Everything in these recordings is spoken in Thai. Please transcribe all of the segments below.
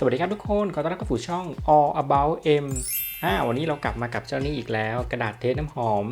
สวัสดีครับทุกคน ขอต้อนรับเข้าสู่ช่อง All About M อ่าวันนี้เรากลับมากับเจ้านี้อีกแล้ว กระดาษเทสน้ำหอม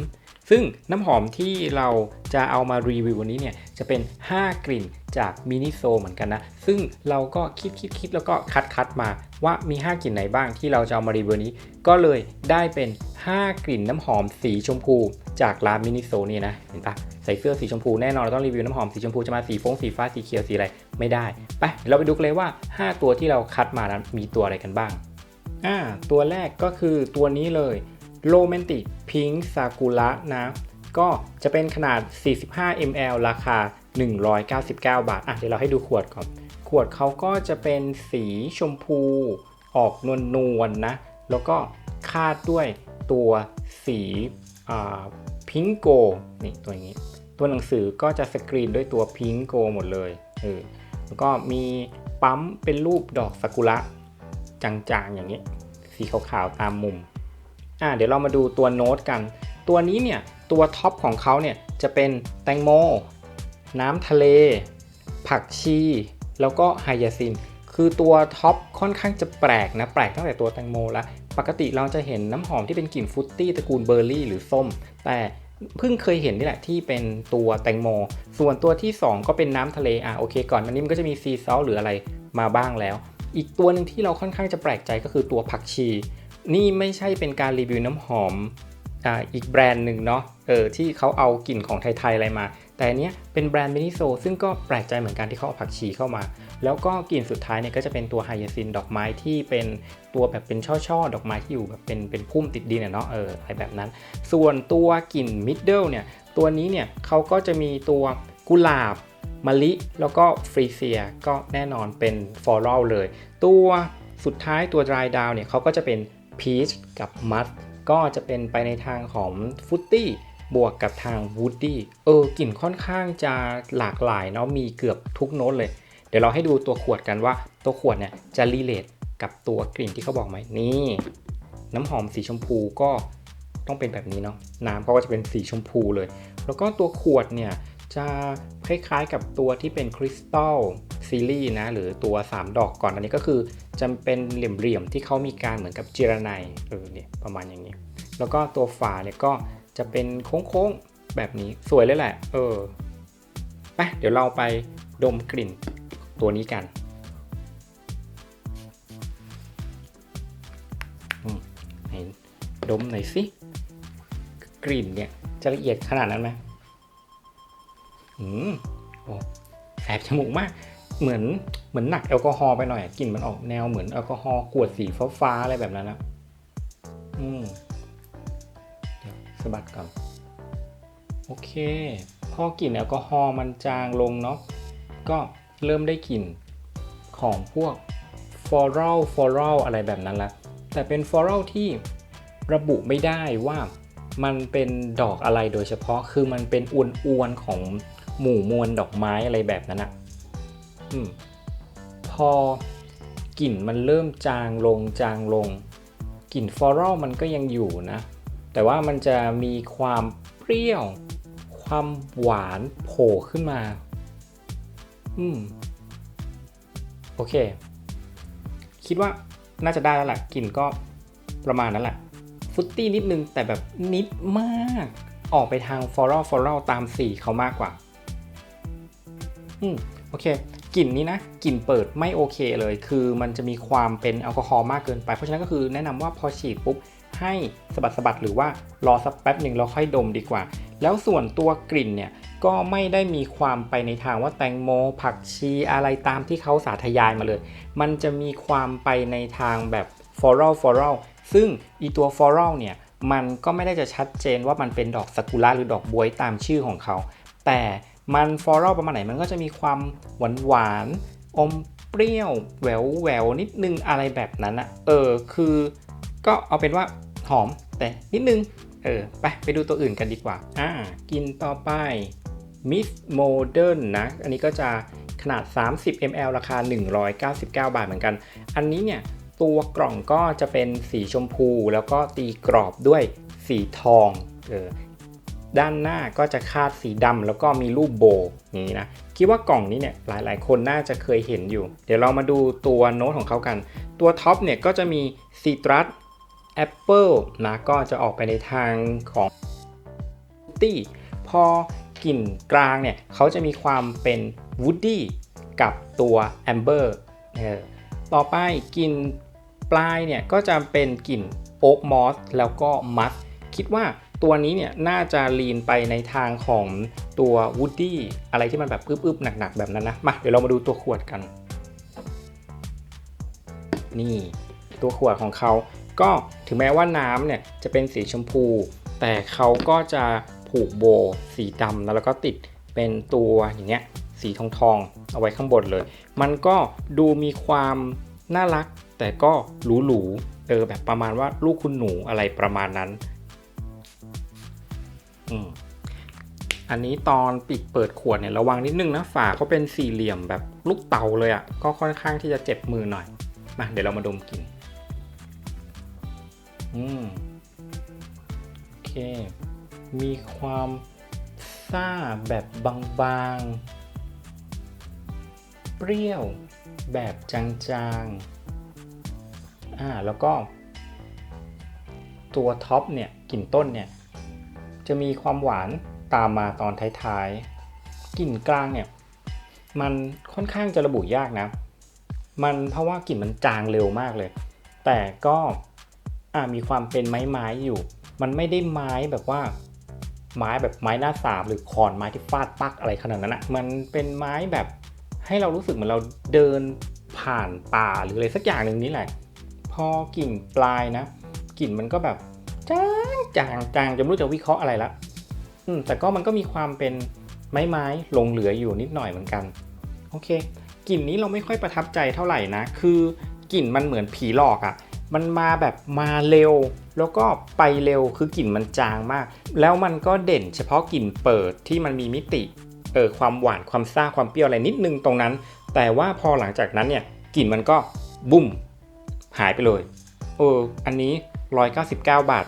ซึ่งน้ำหอมที่เราจะเอามารีวิววันนี้เนี่ย จะเป็น 5 กลิ่นจากมินิโซเหมือนกันนะ ซึ่งเราก็คิดคิดคิดแล้วก็คัดคัดมาว่ามี 5 กลิ่นไหนบ้างที่เราจะเอามารีวิววันนี้ ก็เลยได้เป็น 5 กลิ่นน้ำหอมสีชมพู จากร้านมินิโซนี่นะ เห็นปะใส่เสื้อสีชมพูแน่นอนเราต้องรีวิวน้ำหอมสีชมพูจะมาสีฟงสีฟ้าสีเขียวสีอะไรไม่ได้ ไปเดี๋ยวเราไปดูกันเลยว่า 5 ตัวที่เราคัดมานั้นมีตัวอะไรกันบ้างอ่าตัวแรกก็คือตัวนี้เลย Romantic Pink Sakura นะ ก็จะเป็นขนาด 45 ml ราคา 199 บาท อะเดี๋ยวเราให้ดูขวดก่อน ขวดเขาก็จะเป็นสีชมพู ออกนวลนวลๆนะ แล้วก็คาดด้วยตัวสีอ่า พิงโกนี่ตัวนี้ ตัวหนังสือก็จะสกรีนด้วยตัวพิงโกหมดเลยเออแล้วก็มีปั๊มเป็นรูปดอกซากุระจางๆอย่างนี้ สีขาวๆตามมุมอ่าเดี๋ยวเรามาดูตัวโน้ตกัน ตัวนี้เนี่ยตัวท็อปของเขาเนี่ยจะเป็นแตงโม น้ำทะเล ผักชี แล้วก็ไฮยาซิน คือตัวท็อปค่อนข้างจะแปลกนะ แปลกตั้งแต่ตัวแตงโมละ ปกติเราจะเห็นน้ำหอมที่เป็นกลิ่นฟุตตี้ตระกูลเบอร์รี่หรือส้ม แต่เพิ่งเคยเห็นนี่แหละที่เป็นตัวแตงโม ส่วนตัวที่ 2 ก็เป็นน้ำทะเลอะโอเค ก่อนอันนี้มันก็จะมีซีซอลหรืออะไรมาบ้างแล้ว อีกตัวหนึ่งที่เราค่อนข้างจะแปลกใจก็คือตัวผักชี นี่ไม่ใช่เป็นการรีวิวน้ำหอมอ่าอีกแบรนด์หนึ่งเนาะเออที่เขาเอากลิ่นของไทยๆอะไรมา แต่อันเนี้ยเป็นแบรนด์มินิโซซึ่งก็แปลกใจเหมือนกันที่เขาเอาผักชีเข้ามา แล้วก็กลิ่นสุดท้ายเนี่ยก็จะเป็นตัวไฮยาซินดอกไม้ที่เป็นตัวแบบเป็นช่อๆ ดอกไม้ที่อยู่แบบเป็นเป็นพุ่มติดดินเนาะเอออะไรแบบนั้น ส่วนตัวกลิ่นมิดเดิลเนี่ยตัวนี้เนี่ยเขาก็จะมีตัวกุหลาบมะลิ แล้วก็ฟรีเซียก็แน่นอนเป็นฟลอรัลเลย ตัวสุดท้ายตัว dry down เนี่ยเขาก็จะเป็นพีชกับมัดก็จะเป็นไปในทางของฟ r ตตี้บวกกับทางวูดดี้เออกลิ่นค่อนข้างจะหลากหลายเนาะมีเกือบทุกโน้ตเลย ดี๋ยวเราให้ดูตัวขวดกันว่า ตัวขวดเนี่ยจะรีเลทกับตัวกลิ่นที่เขาบอกไหมนี่ น้ำหอมสีชมพูก็ต้องเป็นแบบนี้เนาะน้ำเขาก็จะเป็นสีชมพูเลย แล้วก็ตัวขวดเนี่ยจะคล้ายๆกับตัวที่เป็นคริสตัลซีรีส์นะหรือตัว 3 ดอกก่อนอันนี้ก็คือจะเป็นเหลี่ยมๆที่เขามีการเหมือนกับเจรไนเออเนี่ยประมาณอย่างนี้ แล้วก็ตัวฝาเนี่ยก็จะเป็นโค้งๆแบบนี้สวยเลยแหละ เออไปเดี๋ยวเราไปดมกลิ่น ตัวนี้กันอืมไหนดมหน่อยสิกลิ่นเนี่ยจะละเอียดขนาดนั้นไหมอืมโอ้แสบจมูกมาก เหมือนเหมือนหนักแอลกอฮอล์ไปหน่อยกลิ่นมันออกแนวเหมือนแอลกอฮอล์ขวดสีฟ้าๆอะไรแบบนั้นนะอืมเดี๋ยวสะบัดก่อนโอเค พอกลิ่นแอลกอฮอล์มันจางลงเนาะก็ เริ่มได้กลิ่นของพวกฟอรัลฟอรัลอะไรแบบนั้นละแต่เป็นฟอรัลที่ระบุไม่ได้ว่ามันเป็นดอกอะไรโดยเฉพาะคือมันเป็นอวนๆของหมู่มวลดอกไม้อะไรแบบนั้นอะอืมพอกลิ่นมันเริ่มจางลงจางลง กลิ่นฟลอรัลมันก็ยังอยู่นะ แต่ว่ามันจะมีความเปรี้ยว ความหวานโผล่ขึ้นมา อืม โอเค คิดว่าน่าจะได้แล้วแหละกลิ่นก็ประมาณนั้นแหละ ฟุตตี้นิดนึงแต่แบบนิดมาก ออกไปทางฟลอรัลฟลอรัลตามสีเขามากกว่า อืม โอเคกลิ่นนี้นะกลิ่นเปิดไม่โอเคเลย คือมันจะมีความเป็นแอลกอฮอล์มากเกินไป เพราะฉะนั้นก็คือแนะนำว่าพอฉีดปุ๊บให้สะบัดสะบัดหรือว่ารอสักแป๊บหนึ่งแล้วค่อยดมดีกว่า แล้วส่วนตัวกลิ่นเนี่ยก็ไม่ได้มีความไปในทางว่าแตงโม ผักชีอะไรตามที่เขาสาธยายมาเลย มันจะมีความไปในทางแบบฟลอรัลฟลอรัลซึ่งอีตัวฟลอรัลเนี่ยมันก็ไม่ได้จะชัดเจนว่ามันเป็นดอกซากุระหรือดอกบวยตามชื่อของเขา แต่มันฟลอรัลประมาณไหนมันก็จะมีความหวานหวานอมเปรี้ยวแหววแหววนิดนึงอะไรแบบนั้นอะเออคือ ก็เอาเป็นว่าหอมแต่นิดนึง เออไปไปดูตัวอื่นกันดีกว่าอ่ากินต่อไป Miss Modern นะ อันนี้ก็จะขนาด 30 ml ราคา 199 บาทเหมือนกัน อันนี้เนี่ยตัวกล่องก็จะเป็นสีชมพู แล้วก็ตีกรอบด้วยสีทองเออด้านหน้าก็จะคาดสีดำแล้วก็มีรูปโบว์อย่างนี้นะคิดว่ากล่องนี้เนี่ยหลายๆ คนน่าจะเคยเห็นอยู่ เดี๋ยวเรามาดูตัวโน้ตของเขากัน ตัวท็อปเนี่ยก็จะมีซีตรัส แอปเปิลนะก็จะออกไปในทางของตี้พอกลิ่นกลางเนี่ยเขาจะมีความเป็นวูดดี้กับตัวแอมเบอร์ต่อไปกลิ่นปลายเนี่ยก็จะเป็นกลิ่นโอ๊กมอสแล้วก็มัสคิดว่าตัวนี้เนี่ยน่าจะลีนไปในทางของตัววูดดี้อะไรที่มันแบบอึบๆหนักๆแบบนั้นนะมาเดี๋ยวเรามาดูตัวขวดกัน นี่ ตัวขวดของเขา ก็ถึงแม้ว่าน้ำเนี่ยจะเป็นสีชมพู แต่เขาก็จะผูกโบสีดำแล้วก็ติดเป็นตัวอย่างเงี้ยสีทองทองๆเอาไว้ข้างบนเลย มันก็ดูมีความน่ารัก แต่ก็หรูๆเออแบบประมาณว่าลูกคุณหนูอะไรประมาณนั้นอืมอันนี้ตอนปิดเปิดขวดเนี่ยระวังนิดนึงนะฝาเขาเป็นสี่เหลี่ยมแบบลูกเตาเลยอะ่ะก็ค่อนข้างที่จะเจ็บมือหน่อยมาเดี๋ยวเรามาดมกลิน อืมโอเค มีความซ่าแบบบางๆ เปรี้ยวแบบจางๆ อ่า แล้วก็ ตัวท็อปเนี่ยกลิ่นต้นเนี่ย จะมีความหวานตามมาตอนท้ายๆ กลิ่นกลางเนี่ย มันค่อนข้างจะระบุยากนะ มันเพราะว่ากลิ่นมันจางเร็วมากเลย แต่ก็ อ่ามีความเป็นไม้ไม้ๆอยู่ มันไม่ได้ไม้แบบว่า ไม้แบบไม้หน้าสามหรือคอนไม้ที่ฟาดปักอะไรขนาดนั้นอะมันเป็นไม้แบบให้เรารู้สึกเหมือนเราเดินผ่านป่าหรืออะไรสักอย่างหนึ่งนี่แหละ พอกลิ่นปลายนะกลิ่นมันก็แบบจางจางจางจะไม่รู้จะวิเคราะห์อะไรละอืมแต่ก็มันก็มีความเป็นไม้ไม้ๆหลงเหลืออยู่นิดหน่อยเหมือนกัน โอเคกลิ่นนี้เราไม่ค่อยประทับใจเท่าไหร่นะ คือกลิ่นมันเหมือนผีหลอกอะ่ะ มันมาแบบมาเร็ว แล้วก็ไปเร็วคือกลิ่นมันจางมาก แล้วมันก็เด่นเฉพาะกลิ่นเปิดที่มันมีมิติเออความหวานความซ่าความเปรี้ยวอะไรนิดนึงตรงนั้น แต่ว่าพอหลังจากนั้นเนี่ยกลิ่นมันก็บุ้มหายไปเลยเอออันนี้ 199 บาท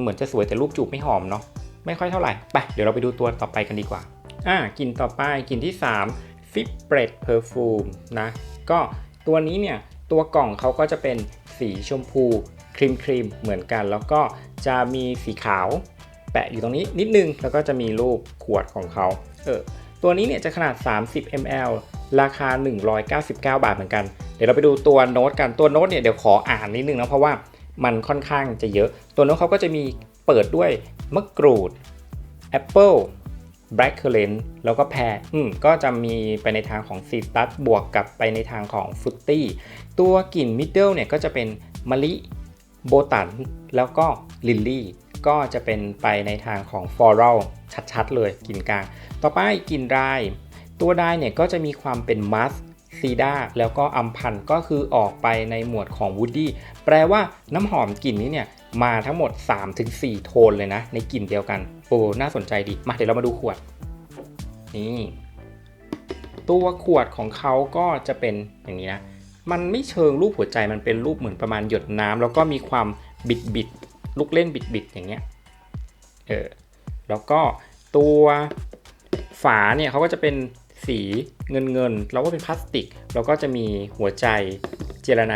เหมือนจะสวยแต่รูปจูบไม่หอมเนาะไม่ค่อยเท่าไหร่ไปเดี๋ยวเราไปดูตัวต่อไปกันดีกว่าอ่ากลิ่นต่อไปกลิ่นที่3 f i b r e d Perfume นะก็ตัวนี้เนี่ยตัวกล่องเขาก็จะเป็น สีชมพูครีมครีมเหมือนกัน แล้วก็จะมีสีขาวแปะอยู่ตรงนี้นิดนึง แล้วก็จะมีรูปขวดของเขาเออตัวนี้เนี่ยจะขนาด 30 ml ราคา 199 บาทเหมือนกัน เดี๋ยวเราไปดูตัวโน้ตกันตัวโน้ตเนี่ยเดี๋ยวขออ่านนิดนึงนะเพราะว่ามันค่อนข้างจะเยอะ ตัวโน้ตเขาก็จะมีเปิดด้วยมะกรูดแอปเปิล แบล็กเคอร์เรนแล้วก็แพรอืมก็จะมีไปในทางของซีตัสบวกกับไปในทางของฟรุตตี้ตัวกลิ่นมิดเดิลเนี่ยก็จะเป็นมะลิโบตัน แล้วก็ลิลลี่ก็จะเป็นไปในทางของฟลอรัลชัดๆ เลยกลิ่นกลาง ต่อไปกลิ่นรายตัวไดเนี่ยก็จะมีความเป็นมัสซีดาแล้วก็อัมพันธ์ก็คือออกไปในหมวดของวูดดี้แปลว่าน้ำหอมกลิ่นนี้เนี่ยมาทั้งหมด 3-4 โทนเลยนะ ในกลิ่นเดียวกัน โอ้น่าสนใจดี มาเดี๋ยวเรามาดูขวด นี่ ตัวขวดของเขาก็จะเป็นอย่างนี้นะ มันไม่เชิงรูปหัวใจมันเป็นรูปเหมือนประมาณหยดน้ำแล้วก็มีความบิดบิดๆลูกเล่นบิดบิดๆอย่างเงี้ย เออ แล้วก็ตัวฝาเนี่ยเขาก็จะเป็นสีเงินเงินๆแล้วก็เป็นพลาสติก แล้วก็จะมีหัวใจเจลาไน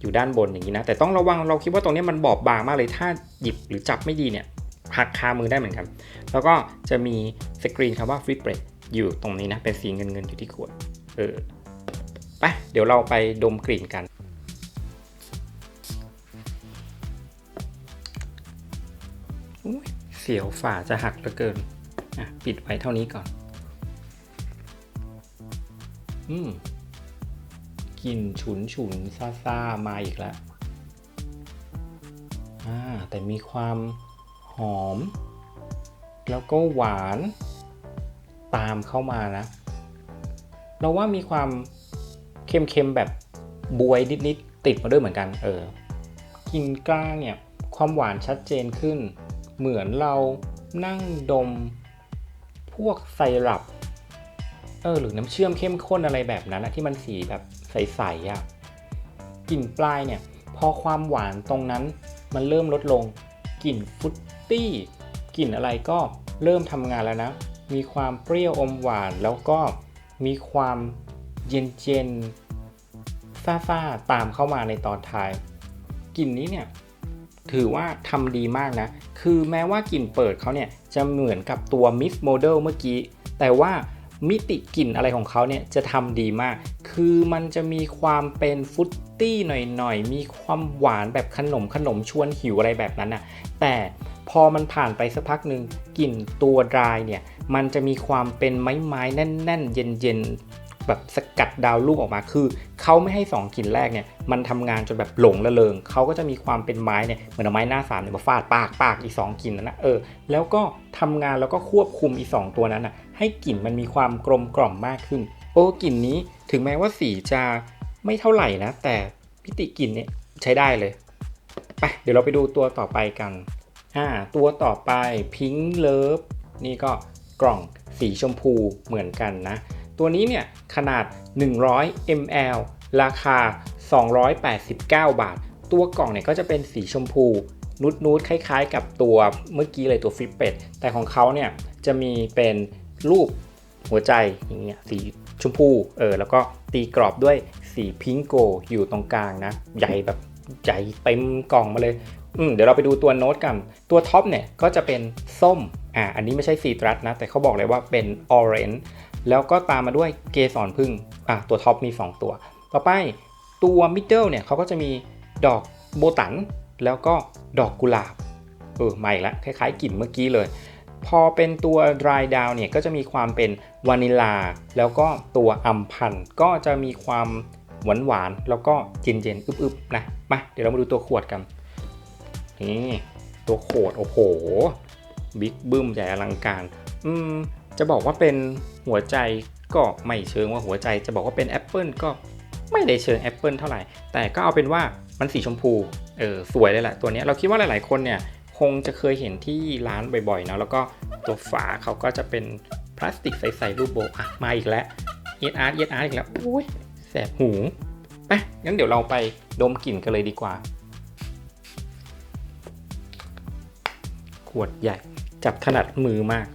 อยู่ด้านบนอย่างนี้นะ แต่ต้องระวังเราคิดว่าตรงนี้มันบอบบางมากเลยถ้าหยิบหรือจับไม่ดีเนี่ย หักคามือได้เหมือนกัน แล้วก็จะมีสกรีนคำว่า free bread อยู่ตรงนี้นะ เป็นสีเงินเงินๆอยู่ที่ขวด เออ ไป เดี๋ยวเราไปดมกลิ่นกันอุ๊ยเสียวฝาจะหักเหลือเกิน อะ ปิดไว้เท่านี้ก่อน อืมกลิ่นฉุนฉุนซาซาๆมาอีกแล้ว อ่า แต่มีความ อม แล้วก็หวานตามเข้ามานะ เราว่ามีความเค็มๆแบบบวยนิดๆติดมาด้วยเหมือนกัน เออกลิ่นกล้างเนี่ย ความหวานชัดเจนขึ้น เหมือนเรานั่งดม พวกไซรัปเออหรือน้ำเชื่อมเข้มข้นอะไรแบบนั้นนะที่มันสีแบบใสๆอะ่ะกลิ่นปลายเนี่ย พอความหวานตรงนั้นมันเริ่มลดลงกลิ่นฟุต ตี้กลิ่นอะไรก็เริ่มทำงานแล้วนะ มีความเปรี้ยวอมหวาน แล้วก็มีความเย็นเย็นๆซ่าตามเข้ามาในตอนท้ายกลิ่นนี้เนี่ยถือว่าทำดีมากนะ คือแม้ว่ากลิ่นเปิดเขาเนี่ยจะเหมือนกับตัว Miss Model เมื่อกี้ แต่ว่ามิติกลิ่นอะไรของเขาเนี่ยจะทำดีมาก คือมันจะมีความเป็นฟุตตี้หน่อยๆ มีความหวานแบบขนมขนมชวนหิวอะไรแบบนั้นน่ะ แต่ พอมันผ่านไปสักพักหนึ่งกลิ่นตัวดรายเนี่ยมันจะมีความเป็นไม้ไม้แน่น ๆ เย็นๆแบบสกัดดาวลูกออกมาคือเขาไม่ให้สองกลิ่นแรกเนี่ยมันทำงานจนแบบหลงละเริงเขาก็จะมีความเป็นไม้เนี่ยเหมือนไม้หน้าสามเนี่ยมาฟาดปากปากอีกสองกลิ่นนั้นนะเออแล้วก็ทำงานแล้วก็ควบคุมอีสองตัวนั้นน่ะให้กลิ่นมันมีความกลมกล่อมมากขึ้น โอ้กลิ่นนี้ถึงแม้ว่าสีจะไม่เท่าไหร่นะแต่พิติกลิ่นเนี่ยใช้ได้เลยไปเดี๋ยวเราไปดูตัวต่อไปกัน อ่าตัวต่อไป Pink Love นี่ก็กล่องสีชมพูเหมือนกันนะ ตัวนี้เนี่ยขนาด 100 ml ราคา 289 บาท ตัวกล่องเนี่ยก็จะเป็นสีชมพูนูดนูดๆคล้ายๆ กับตัวเมื่อกี้เลยตัวฟิปเป็ดแต่ของเขาเนี่ยจะมีเป็นรูปหัวใจอย่างเงี้ยสีชมพูเออแล้วก็ตีกรอบด้วยสีพิงโกอยู่ตรงกลางนะ ใหญ่แบบใหญ่เต็มกล่องมาเลย อืมเดี๋ยวเราไปดูตัวโน้ตกัน ตัวท็อปเนี่ยก็จะเป็นส้ม อ่า อันนี้ไม่ใช่ซีตรัสนะ แต่เขาบอกเลยว่าเป็นออเรนจ์แล้วก็ตามมาด้วยเกสรพึ่ง อะตัวท็อปมี 2 ตัว ต่อไปตัวมิดเดิลเนี่ยเขาก็จะมีดอกโบตัน แล้วก็ดอกกุหลาบ เออใหม่ละคล้ายๆกลิ่นเมื่อกี้เลย พอเป็นตัว dry down เนี่ยก็จะมีความเป็นวานิลา แล้วก็ตัวอัมพันธ์ก็จะมีความหวานหวานๆแล้วก็เย็นๆ อึบๆ นะ มา เดี๋ยวเรามาดูตัวขวดกัน นี่ตัวโขดโอ้โหบิ๊กบึ้มใหญ่อลังการ อืม จะบอกว่าเป็นหัวใจก็ไม่เชิงว่าหัวใจจะบอกว่าเป็นแอปเปิลก็ไม่ได้เชิงแอปเปิลเท่าไหร่ แต่ก็เอาเป็นว่ามันสีชมพูเออสวยเลยแหละตัวนี้เราคิดว่าหลาย ๆ คนเนี่ยคงจะเคยเห็นที่ร้านบ่อยๆนะแล้วก็ตัวฝาเขาก็จะเป็นพลาสติกใสๆรูปโบอะมาอีกแล้วเอสอาร์เอสอาร์อีกแล้วอุ้ยแสบหูไปงั้นเดี๋ยวเราไปดมกลิ่นกันเลยดีกว่า ขวดใหญ่ จับถนัดมือมาก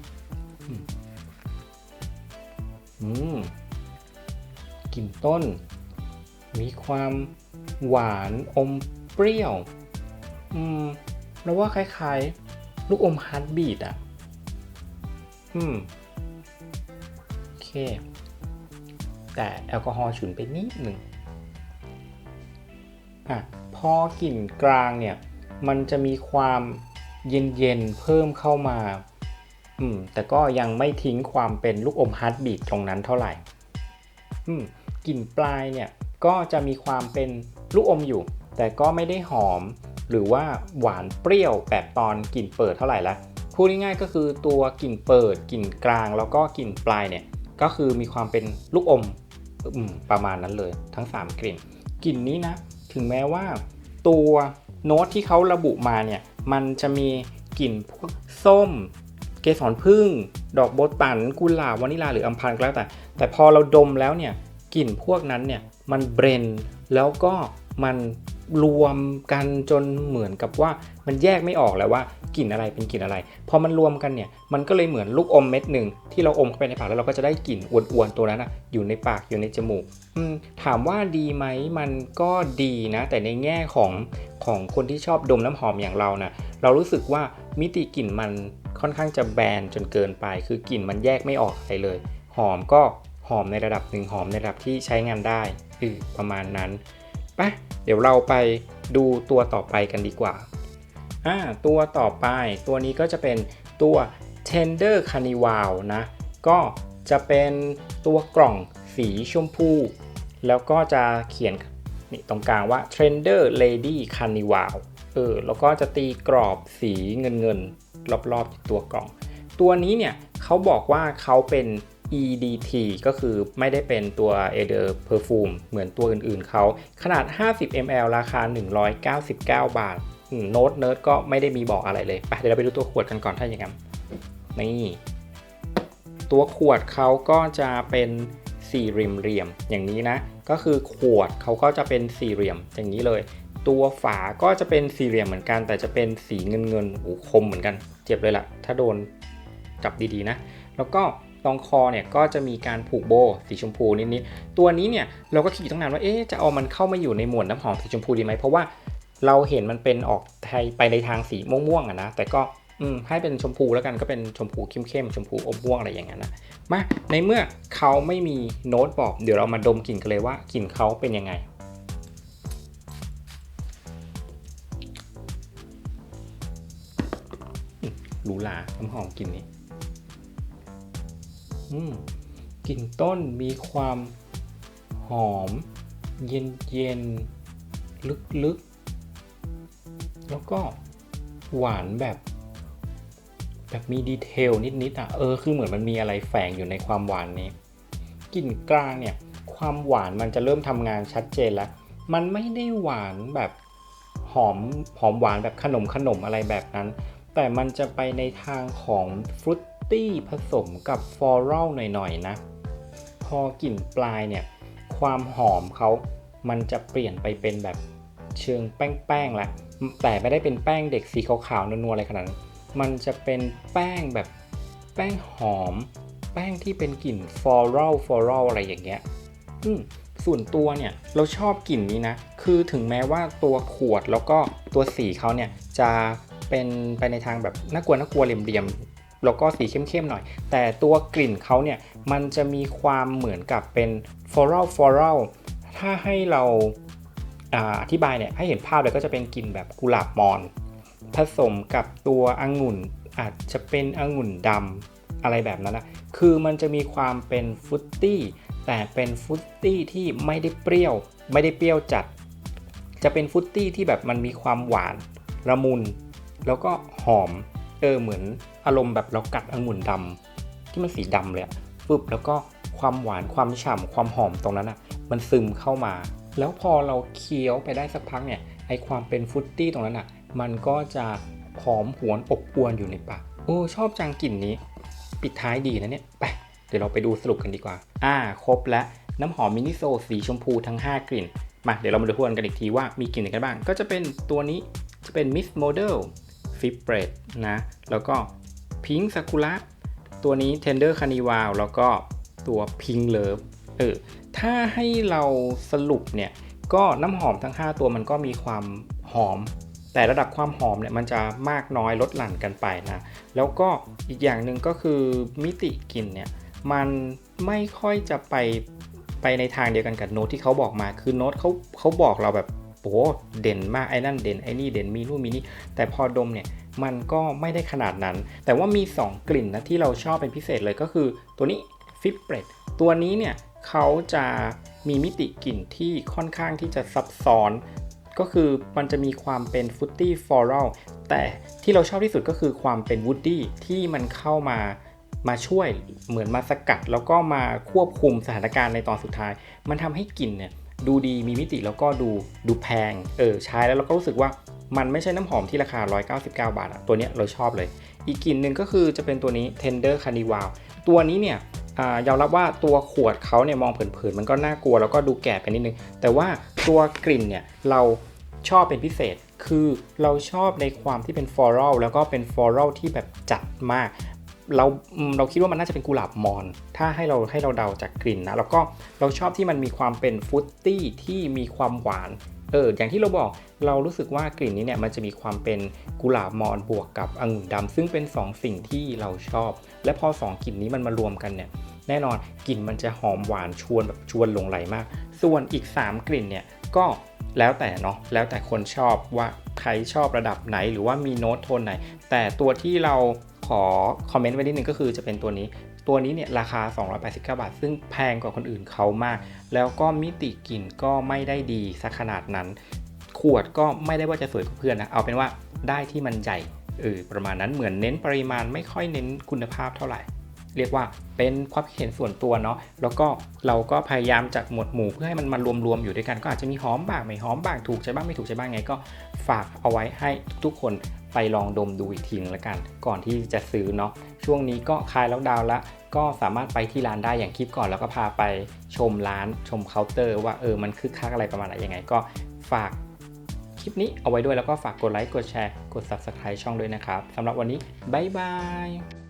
อืมกลิ่นต้น มีความหวานอมเปรี้ยว อืมแล้วว่าคล้ายๆ ลูกอมฮาร์ดบีดอะ อืม โอเค แต่แอลกอฮอล์ฉุนไปนิดหนึ่งอะ พอกลิ่นกลางเนี่ย มันจะมีความ เย็นๆ เพิ่มเข้ามา อืม แต่ก็ยังไม่ทิ้งความเป็นลูกอมฮาร์ดบีทตรงนั้นเท่าไหร่ อืม กลิ่นปลายเนี่ย ก็จะมีความเป็นลูกอมอยู่ แต่ก็ไม่ได้หอม หรือว่าหวานเปรี้ยวแบบตอนกลิ่นเปิดเท่าไหร่ละพูดง่ายๆก็คือตัวกลิ่นเปิดกลิ่นกลาง แล้วก็กลิ่นปลายเนี่ย ก็คือมีความเป็นลูกอมอมประมาณนั้นเลย ทั้ง 3 กลิ่น กลิ่นนี้นะ ถึงแม้ว่าตัว โน้ตที่เขาระบุมาเนี่ย มันจะมีกลิ่นพวกส้ม เกสรพึ่ง ดอกโบตัน กุหลาบวานิลาหรืออัมพันก็แล้วแต่ แต่พอเราดมแล้วเนี่ย กลิ่นพวกนั้นเนี่ย มันเบรน แล้วก็มัน รวมกันจนเหมือนกับว่ามันแยกไม่ออกแล้วว่ากลิ่นอะไรเป็นกลิ่นอะไรพอมันรวมกันเนี่ยมันก็เลยเหมือนลูกอมเม็ดหนึ่งที่เราอมเข้าไปในปากแล้วเราก็จะได้กลิ่นอ้วนๆตัวนั้นอะอยู่ในปากอยู่ในจมูกถามว่าดีไหมมันก็ดีนะ แต่ในแง่ของของคนที่ชอบดมน้ำหอมอย่างเรานะเรารู้สึกว่ามิติกลิ่นมันค่อนข้างจะแบนจนเกินไป คือกลิ่นมันแยกไม่ออกอะไรเลย หอมก็หอมในระดับหนึ่งหอมในระดับที่ใช้งานได้อือประมาณนั้นไป เดี๋ยวเราไปดูตัวต่อไปกันดีกว่าอ่าตัวต่อไปตัวนี้ก็จะเป็นตัว Tender Carnival นะ ก็จะเป็นตัวกล่องสีชมพู แล้วก็จะเขียนนี่ตรงกลางว่า Trender Lady Carnival เออแล้วก็จะตีกรอบสีเงินเงินๆรอบๆตัวกล่อง ตัวนี้เนี่ยเขาบอกว่าเขาเป็น EDT ก็คือไม่ได้เป็นตัว e d e r Perfume เหมือนตัวอื่นๆเขา ขนาด 50 ml ราคา 199 บาทโน้ตเนิร์ดก็ไม่ได้มีบอกอะไรเลยไปเดี๋ยวเราไปดูตัวขวดกันก่อนถ้าอย่างนั้นนี่ตัวขวดเขาก็จะเป็นสี่เหลี่ยมเหลี่ยมๆอย่างนี้นะ ก็คือขวดเขาก็จะเป็นสี่เหลี่ยมอย่างนี้เลย ตัวฝาก็จะเป็นสี่เหลี่ยมเหมือนกัน แต่จะเป็นสีเงินเงินโอ้คมเหมือนกัน เจ็บเลยล่ะ ถ้าโดนจับดีๆนะ แล้วก็ ตรงคอเนี่ยก็จะมีการผูกโบสีชมพูนิดๆตัวนี้เนี่ยเราก็คิดอยู่ตั้งนานว่าเอ๊ะจะเอามันเข้ามาอยู่ในหมวดน้ำหอมสีชมพูดีไหมเพราะว่าเราเห็นมันเป็นออกไทยไปในทางสีม่วงๆอะนะแต่ก็ให้เป็นชมพูแล้วกันก็เป็นชมพูเข้มๆชมพูอมม่วงอะไรอย่างเงี้ยนะมาในเมื่อเขาไม่มีโน้ตบอก เดี๋ยวเรามาดมกลิ่นกันเลยว่ากลิ่นเขาเป็นยังไงหรูหราน้ำหอมกลิ่นนี้ กลิ่นต้นมีความหอม เย็นเย็นลึกลึกๆแล้วก็หวานแบบ แบบมีดีเทลนิดๆอะเออคือเหมือนมันมีอะไรแฝงอยู่ในความหวานนี้กลิ่นกลางเนี่ยความหวานมันจะเริ่มทำงานชัดเจนแล้ว มันไม่ได้หวานแบบหอมหอมหวานแบบขนมขนมอะไรแบบนั้น แต่มันจะไปในทางของฟรุต ตี้ผสมกับฟลอรัลหน่อยๆนะ พอกลิ่นปลายเนี่ย ความหอมเขามันจะเปลี่ยนไปเป็นแบบเชิงแป้งๆแล้วแต่ไม่ได้เป็นแป้งเด็กสีขาวๆนัวๆอะไรขนาดนั้นมันจะเป็นแป้งแบบแป้งหอม แป้งที่เป็นกลิ่นฟลอรัลฟลอรัลอะไรอย่างเงี้ยอืมส่วนตัวเนี่ยเราชอบกลิ่นนี้นะ คือถึงแม้ว่าตัวขวดแล้วก็ตัวสีเขาเนี่ยจะเป็นไปในทางแบบน่ากลัวน่ากลัวเหลี่ยมๆ แล้วก็สีเข้มๆหน่อย แต่ตัวกลิ่นเขาเนี่ยมันจะมีความเหมือนกับเป็น floral floral ถ้าให้เราอธิบายเนี่ยให้เห็นภาพเลยก็จะเป็นกลิ่นแบบกุหลาบมอน ผสมกับตัวองุ่นอาจจะเป็นองุ่นดำอะไรแบบนั้นนะคือมันจะมีความเป็นฟุตตี้แต่เป็นฟุตตี้ที่ไม่ได้เปรี้ยว ไม่ได้เปรี้ยวจัด จะเป็นฟุตตี้ที่แบบมันมีความหวานละมุน แล้วก็หอม เออเหมือนอารมณ์แบบเรากัดองุ่นดำที่มันสีดำเลยอะฟึบแล้วก็ความหวานความฉ่ำความหอมตรงนั้นอะมันซึมเข้ามา แล้วพอเราเคี้ยวไปได้สักพักเนี่ยไอความเป็นฟุตตี้ตรงนั้นอะมันก็จะหอมหวนอบอวนอยู่ในปากโอ้ชอบจังกลิ่นนี้ ปิดท้ายดีนะเนี่ยไปเดี๋ยวเราไปดูสรุปกันดีกว่า อ่า ครบแล้วน้ำหอมมินิโซสีชมพูทั้ง 5 กลิ่น มาเดี๋ยวเรามาดูทวนกันอีกทีว่ามีกลิ่นอะไรกันบ้าง ก็จะเป็นตัวนี้จะเป็น Miss Model f i b r e t นะ แล้วก็ Pink Sakura ตัวนี้ Tender Carnival แล้วก็ตัว Pink Love เออถ้าให้เราสรุปเนี่ย ก็น้ำหอมทั้ง 5 ตัวมันก็มีความหอม แต่ระดับความหอมเนี่ยมันจะมากน้อยลดหลั่นกันไปนะ แล้วก็อีกอย่างหนึ่งก็คือมิติกลิ่นเนี่ย มันไม่ค่อยจะไปไปในทางเดียวกันกับโน้ตที่เขาบอกมา คือโน้ตเขาเขาบอกเราแบบ โอ้เด่นมากไอ้นั่นเด่นไอ้นี่เด่นมีนู่นมีนี่แต่พอดมเนี่ยมันก็ไม่ได้ขนาดนั้น แต่ว่ามี 2 กลิ่นนะที่เราชอบเป็นพิเศษเลยก็คือ ตัวนี้ฟิปเปรตตัวนี้เนี่ยเขาจะมีมิติกลิ่นที่ค่อนข้างที่จะซับซ้อน ก็คือมันจะมีความเป็นฟุตตี้ฟลอรัลแต่ที่เราชอบที่สุดก็คือความเป็นวูดดี้ที่มันเข้ามามาช่วยเหมือนมาสกัด แล้วก็มาควบคุมสถานการณ์ในตอนสุดท้าย มันทำให้กลิ่นเนี่ย ดูดีมีมิติแล้วก็ดูดูแพง เออใช้แล้วเราก็รู้สึกว่ามันไม่ใช่น้ำหอมที่ราคา 199 บาทอะตัวเนี้ยเราชอบเลย อีกกลิ่นหนึ่งก็คือจะเป็นตัวนี้ Tender Carnival ตัวนี้เนี่ยอายอมรับว่าตัวขวดเขาเนี่ยมองเผินๆมันก็น่ากลัวแล้วก็ดูแก่ไปนิดนึง แต่ว่าตัวกลิ่นเนี่ยเราชอบเป็นพิเศษคือเราชอบในความที่เป็นฟลอรัลแล้วก็เป็นฟลอรัลที่แบบจัดมาก เราเราคิดว่ามันน่าจะเป็นกุหลาบมอน ถ้าให้เราให้เราเดาจากกลิ่นนะ แล้วก็เราชอบที่มันมีความเป็นฟุตตี้ที่มีความหวาน เออ อย่างที่เราบอกเรารู้สึกว่ากลิ่นนี้เนี่ยมันจะมีความเป็นกุหลาบมอนบวกกับองุ่นดำซึ่งเป็น 2 สิ่งที่เราชอบ และพอ 2กลิ่นนี้มันมารวมกันเนี่ยแน่นอนกลิ่นมันจะหอมหวานชวนแบบชวนหลงไหลมาก ส่วนอีก 3 กลิ่นเนี่ยก็แล้วแต่เนาะแล้วแต่คนชอบว่าใครชอบระดับไหนหรือว่ามีโน้ตโทนไหน แต่ตัวที่เรา ขอคอมเมนต์ไว้นิดนึงก็คือจะเป็นตัวนี้ ตัวนี้เนี่ยราคา 289 บาท ซึ่งแพงกว่าคนอื่นเขามาก แล้วก็มิติกลิ่นก็ไม่ได้ดีสักขนาดนั้น ขวดก็ไม่ได้ว่าจะสวยกว่าเพื่อนนะ เอาเป็นว่าได้ที่มันใหญ่เออประมาณนั้นเหมือนเน้นปริมาณไม่ค่อยเน้นคุณภาพเท่าไหร่ เรียกว่าเป็นความคิดเห็นส่วนตัวเนาะแล้วก็เราก็พยายามจัดหมวดหมู่เพื่อให้มันมารวมๆอยู่ด้วยกันก็อาจจะมีหอมบ้างไม่หอมบ้างถูกใจบ้างไม่ถูกใจบ้างไงก็ฝากเอาไว้ให้ทุกคนไปลองดมดูอีกทีนึงละกัน ก่อนที่จะซื้อเนาะช่วงนี้ก็คลายล็อกดาวน์ล้วก็สามารถไปที่ร้านได้อย่างคลิปก่อนแล้วก็พาไปชมร้านชมเคาน์เตอร์ ว่าเออมันคึกคักอะไรประมาณไหนยังไง ก็ฝากคลิปนี้เอาไว้ด้วยแล้วก็ฝากกดไลค์กดแชร์กด Subscribe ช่องด้วยนะครับสำหรับวันนี้บ๊ายบาย